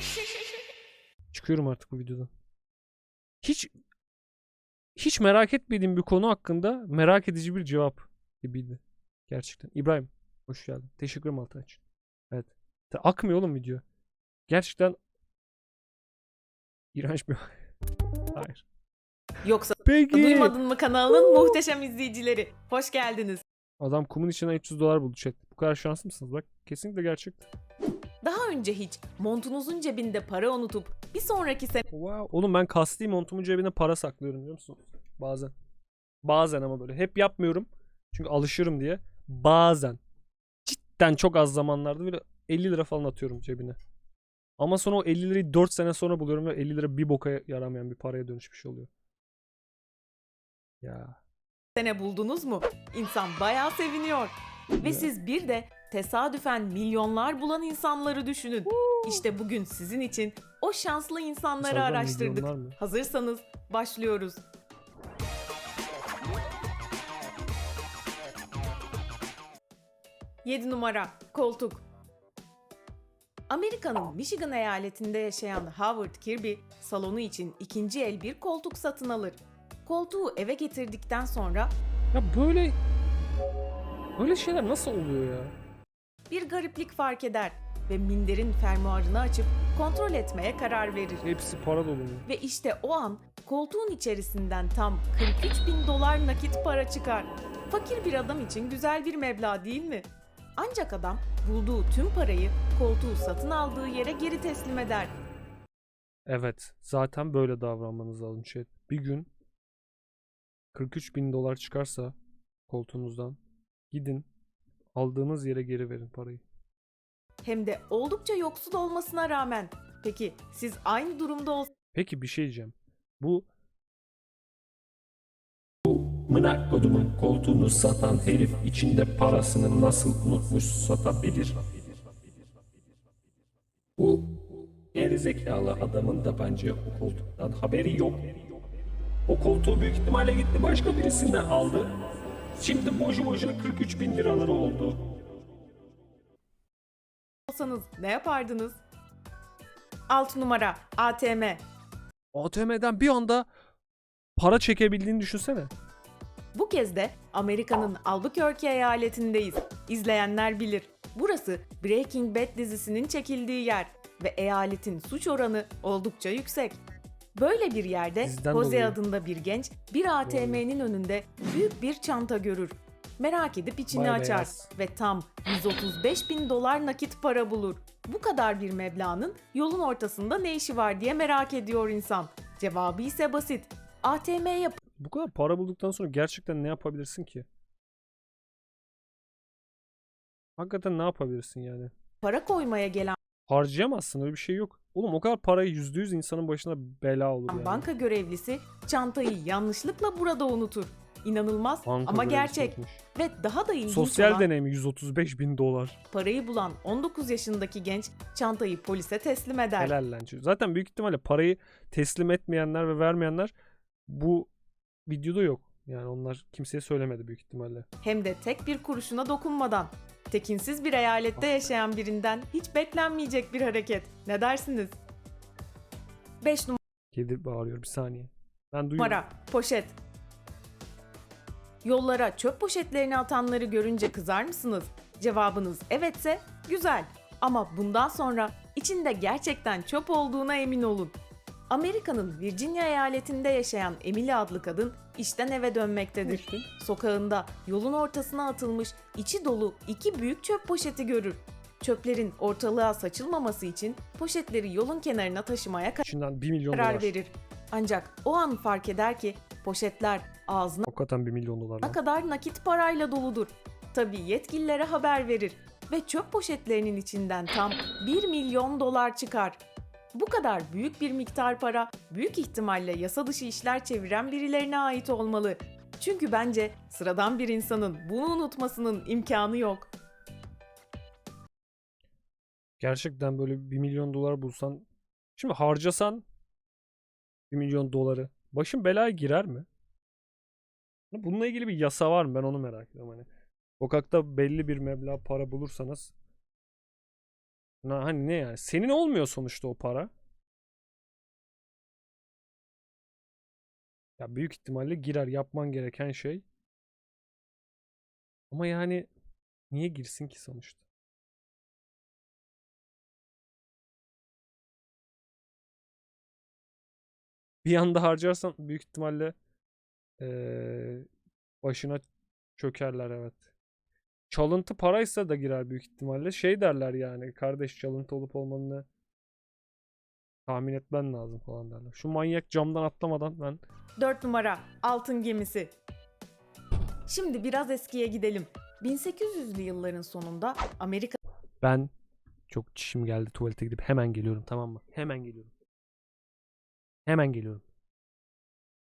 Çıkıyorum artık bu videodan. Hiç hiç merak etmediğim bir konu hakkında merak edici bir cevap gibiydi. Gerçekten. İbrahim hoş geldin. Teşekkür ederim Altay için. Evet. Akmıyor oğlum video. Gerçekten iğrenç bir Hayır. Yoksa Peki. duymadın mı kanalının muhteşem izleyicileri? Hoş geldiniz. Adam kumun içinden 300 dolar buldu chat. Bu kadar şanslı mısınız? Bak kesinlikle gerçek. Daha önce hiç montunuzun cebinde para unutup bir sonraki sene Wow. Oğlum ben kasti montumun cebine para saklıyorum biliyor musun? Bazen. Bazen ama böyle. Hep yapmıyorum. Çünkü alışırım diye. Bazen. Cidden çok az zamanlarda böyle 50 lira falan atıyorum cebine. Ama sonra o 50 lirayı 4 sene sonra buluyorum ve 50 lira bir boka yaramayan bir paraya dönüşmüş oluyor. Ya. sene buldunuz mu? İnsan bayağı seviniyor. Ve siz bir de tesadüfen milyonlar bulan insanları düşünün. İşte bugün sizin için o şanslı insanları araştırdık. milyonlar mı? Hazırsanız başlıyoruz. Yedi numara koltuk. Amerika'nın Michigan eyaletinde yaşayan Howard Kirby salonu için ikinci el bir koltuk satın alır. Koltuğu eve getirdikten sonra Ya böyle böyle şeyler nasıl oluyor ya? bir gariplik fark eder ve minderin fermuarını açıp kontrol etmeye karar verir. Hepsi para dolu. Ve işte o an koltuğun içerisinden tam 43 bin dolar nakit para çıkar. Fakir bir adam için güzel bir meblağ değil mi? Ancak adam bulduğu tüm parayı koltuğu satın aldığı yere geri teslim eder. Evet. Zaten böyle davranmanız lazım chat. Bir gün 43 bin dolar çıkarsa koltuğunuzdan gidin aldığınız yere geri verin parayı. Hem de oldukça yoksul olmasına rağmen. Peki siz aynı durumda olsanız Peki bir şey diyeceğim. Bu Mınak kodumun koltuğunu satan herif içinde parasını nasıl unutmuş satabilir? Bu gerizekalı adamın da bence o koltuktan haberi yok. O koltuğu büyük ihtimalle gitti başka birisinden aldı. Şimdi boşu boşuna 43 bin liraları oldu. ne yapardınız? 6 numara ATM. ATM'den bir anda para çekebildiğini düşünsene. Bu kez de Amerika'nın Albuquerque eyaletindeyiz. İzleyenler bilir. Burası Breaking Bad dizisinin çekildiği yer ve eyaletin suç oranı oldukça yüksek. Böyle bir yerde Diziden Jose dolayı. adında bir genç bir ATM'nin önünde büyük bir çanta görür. Merak edip içini Vay açar beyaz. ve tam 135 bin dolar nakit para bulur. Bu kadar bir meblağın yolun ortasında ne işi var diye merak ediyor insan. Cevabı ise basit. ATM'ye Bu kadar para bulduktan sonra gerçekten ne yapabilirsin ki? Hakikaten ne yapabilirsin yani? para koymaya gelen Harcayamazsın öyle bir şey yok. Oğlum o kadar parayı %100 insanın başına bela olur yani. Banka görevlisi çantayı yanlışlıkla burada unutur. İnanılmaz Banka ama gerçek. unutmuş. Ve daha da ilginç Sosyal olan deney mi 135 bin dolar. parayı bulan 19 yaşındaki genç çantayı polise teslim eder. Helal lan. Zaten büyük ihtimalle parayı teslim etmeyenler ve vermeyenler bu videoda yok. Yani onlar kimseye söylemedi büyük ihtimalle. Hem de tek bir kuruşuna dokunmadan. Tekinsiz bir eyalette yaşayan birinden hiç beklenmeyecek bir hareket. Ne dersiniz? 5 Kedi bağırıyor bir saniye. Ben duyuyorum. numara poşet. Yollara çöp poşetlerini atanları görünce kızar mısınız? Cevabınız evetse güzel. Ama bundan sonra içinde gerçekten çöp olduğuna emin olun. Amerika'nın Virginia eyaletinde yaşayan Emily adlı kadın işten eve dönmektedir. İşte. Sokağında yolun ortasına atılmış içi dolu iki büyük çöp poşeti görür. Çöplerin ortalığa saçılmaması için poşetleri yolun kenarına taşımaya İçinden 1 milyon karar dolar. verir. Ancak o an fark eder ki poşetler ağzına Hakikaten 1 milyon dolar. lan. kadar nakit parayla doludur. Tabii yetkililere haber verir ve çöp poşetlerinin içinden tam 1 milyon dolar çıkar. Bu kadar büyük bir miktar para büyük ihtimalle yasa dışı işler çeviren birilerine ait olmalı. Çünkü bence sıradan bir insanın bunu unutmasının imkanı yok. Gerçekten böyle 1 milyon dolar bulsan şimdi harcasan 1 milyon doları başın belaya girer mi? Bununla ilgili bir yasa var mı? Ben onu merak ediyorum hani. Sokakta belli bir meblağ para bulursanız hani ne yani? Senin olmuyor sonuçta o para. Ya büyük ihtimalle girer yapman gereken şey. Ama yani niye girsin ki sonuçta? Bir anda harcarsan büyük ihtimalle eee, başına çökerler evet. Çalıntı paraysa da girer büyük ihtimalle. Şey derler yani kardeş çalıntı olup olmadığını tahmin etmen lazım falan derler. Şu manyak camdan atlamadan ben 4 numara Altın Gemisi. Şimdi biraz eskiye gidelim. 1800'lü yılların sonunda Amerika'da ben çok çişim geldi tuvalete gidip hemen geliyorum tamam mı? Hemen geliyorum. Hemen geliyorum.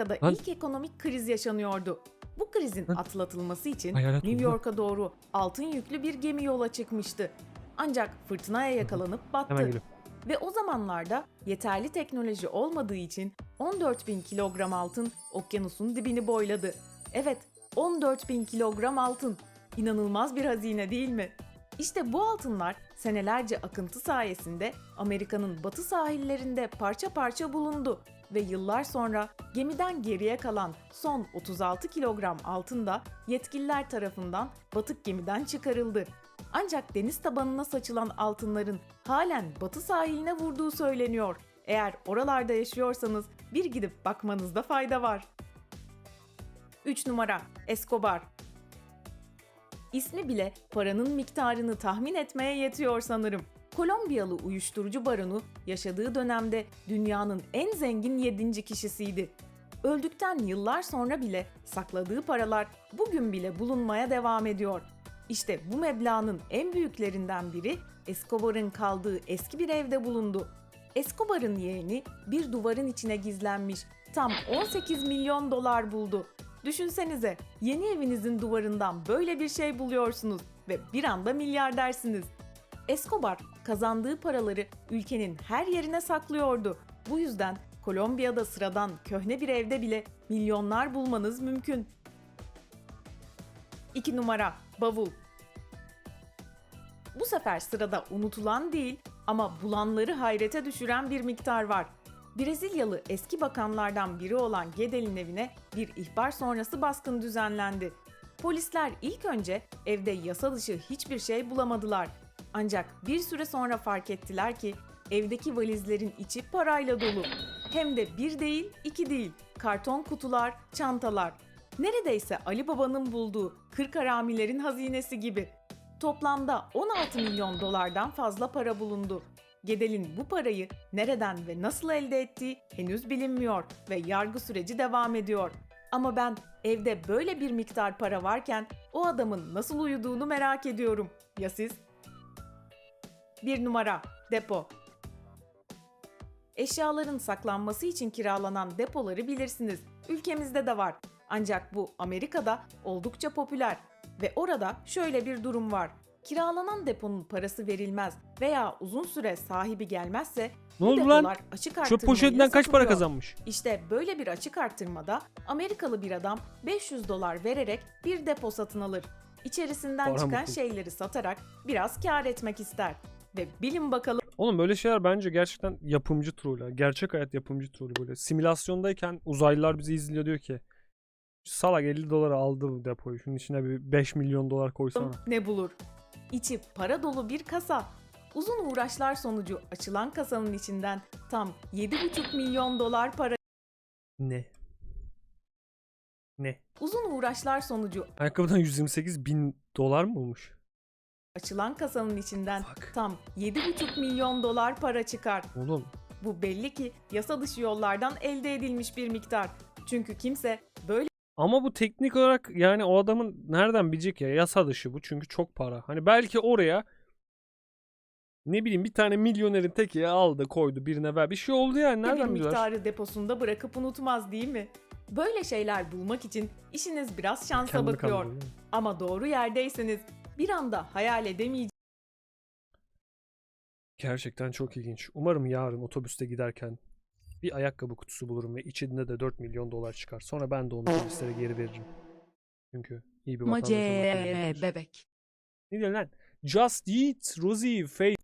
Lan- ilk ekonomik kriz yaşanıyordu. Bu krizin Lan- atlatılması için Hayalet New oldu. York'a doğru altın yüklü bir gemi yola çıkmıştı. Ancak fırtınaya yakalanıp battı. Geliyorum. Ve o zamanlarda yeterli teknoloji olmadığı için 14 bin kilogram altın okyanusun dibini boyladı. Evet, 14 bin kilogram altın. İnanılmaz bir hazine değil mi? İşte bu altınlar senelerce akıntı sayesinde Amerika'nın batı sahillerinde parça parça bulundu ve yıllar sonra gemiden geriye kalan son 36 kilogram altın da yetkililer tarafından batık gemiden çıkarıldı. Ancak deniz tabanına saçılan altınların halen batı sahiline vurduğu söyleniyor. Eğer oralarda yaşıyorsanız bir gidip bakmanızda fayda var. 3 numara Escobar İsmi bile paranın miktarını tahmin etmeye yetiyor sanırım. Kolombiyalı uyuşturucu baronu yaşadığı dönemde dünyanın en zengin 7. kişisiydi. Öldükten yıllar sonra bile sakladığı paralar bugün bile bulunmaya devam ediyor. İşte bu meblağın en büyüklerinden biri Escobar'ın kaldığı eski bir evde bulundu. Escobar'ın yeğeni bir duvarın içine gizlenmiş tam 18 milyon dolar buldu. Düşünsenize yeni evinizin duvarından böyle bir şey buluyorsunuz ve bir anda milyardersiniz. Escobar kazandığı paraları ülkenin her yerine saklıyordu. Bu yüzden Kolombiya'da sıradan köhne bir evde bile milyonlar bulmanız mümkün. 2 numara bavul. Bu sefer sırada unutulan değil ama bulanları hayrete düşüren bir miktar var. Brezilyalı eski bakanlardan biri olan Gedel'in evine bir ihbar sonrası baskın düzenlendi. Polisler ilk önce evde yasa dışı hiçbir şey bulamadılar. Ancak bir süre sonra fark ettiler ki evdeki valizlerin içi parayla dolu. Hem de bir değil, iki değil. Karton kutular, çantalar. Neredeyse Ali Baba'nın bulduğu 40 haramilerin hazinesi gibi. Toplamda 16 milyon dolardan fazla para bulundu. Gedel'in bu parayı nereden ve nasıl elde ettiği henüz bilinmiyor ve yargı süreci devam ediyor. Ama ben evde böyle bir miktar para varken o adamın nasıl uyuduğunu merak ediyorum. Ya siz? 1 numara depo. Eşyaların saklanması için kiralanan depoları bilirsiniz. Ülkemizde de var. Ancak bu Amerika'da oldukça popüler ve orada şöyle bir durum var. Kiralanan deponun parası verilmez veya uzun süre sahibi gelmezse Ne bu oldu lan? açık Çöp poşetinden kaç para kazanmış? İşte böyle bir açık arttırmada Amerikalı bir adam 500 dolar vererek bir depo satın alır. İçerisinden Para mı çıkan şeyleri satarak biraz kar etmek ister. Ve bilin bakalım Oğlum böyle şeyler bence gerçekten yapımcı trollü. Gerçek hayat yapımcı trollü böyle. Simülasyondayken uzaylılar bizi izliyor diyor ki salak 50 dolara aldı bu depoyu. Şunun içine bir 5 milyon dolar koysana. ne bulur? İçi para dolu bir kasa. Uzun uğraşlar sonucu açılan kasanın içinden tam 7,5 milyon dolar para Ne? Ne? Uzun uğraşlar sonucu Ayakkabıdan 128 bin dolar mı olmuş? Açılan kasanın içinden Fuck. tam 7,5 milyon dolar para çıkar. Oğlum Bu belli ki yasa dışı yollardan elde edilmiş bir miktar. Çünkü kimse böyle Ama bu teknik olarak yani o adamın nereden bilecek ya yasa dışı bu çünkü çok para. Hani belki oraya ne bileyim bir tane milyonerin teki aldı koydu birine ver bir şey oldu yani bir nereden biliyorlar? miktarı deposunda bırakıp unutmaz değil mi? Böyle şeyler bulmak için işiniz biraz şansa Kendini bakıyor. kandırıyor. Ama doğru yerdeyseniz bir anda hayal edemeyeceğiniz Gerçekten çok ilginç. Umarım yarın otobüste giderken bir ayakkabı kutusu bulurum ve içinde de 4 milyon dolar çıkar. Sonra ben de onu polislere geri veririm. Çünkü iyi bir vatandaş olmak Mace bebek. Ne diyorsun lan? Just eat Rosie face.